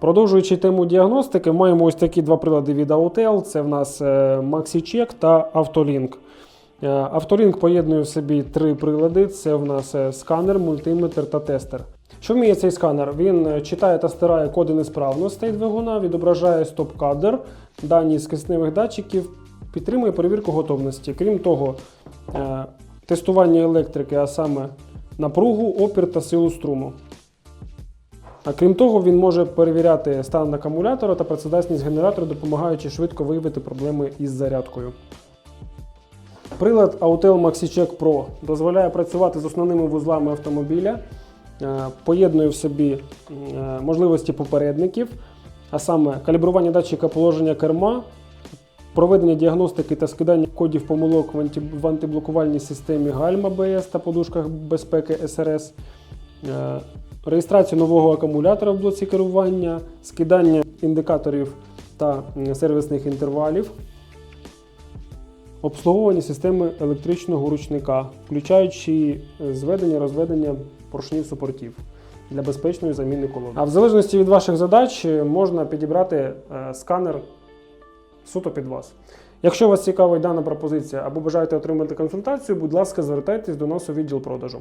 Продовжуючи тему діагностики, маємо ось такі два прилади від Autel. Це в нас е, MaxiCheck та Autolink. Е, Autolink поєднує в собі три прилади: це в нас е, сканер, мультиметр та тестер. Що вміє цей сканер? Він е, читає та стирає коди несправностей двигуна, відображає стоп-кадр, дані з кисневих датчиків, підтримує перевірку готовності. Крім того, е, тестування електрики, а саме напругу, опір та силу струму. А крім того, він може перевіряти стан акумулятора та працездатність генератора, допомагаючи швидко виявити проблеми із зарядкою. Прилад Autel MaxiCheck Pro дозволяє працювати з основними вузлами автомобіля, е, поєднує в собі е, можливості попередників, а саме калібрування датчика положення керма, проведення діагностики та скидання кодів помилок в антиблокувальній системі гальм АБС та подушках безпеки СРС, реєстрацію нового акумулятора в блоці керування, скидання індикаторів та сервісних інтервалів, обслуговування системи електричного ручника, включаючи е, зведення розведення поршнів супортів для безпечної заміни колон. А в залежності від ваших задач е, можна підібрати е, сканер суто під вас. Якщо вас цікавить дана пропозиція або бажаєте отримати консультацію, будь ласка, звертайтесь до нас у відділ продажу.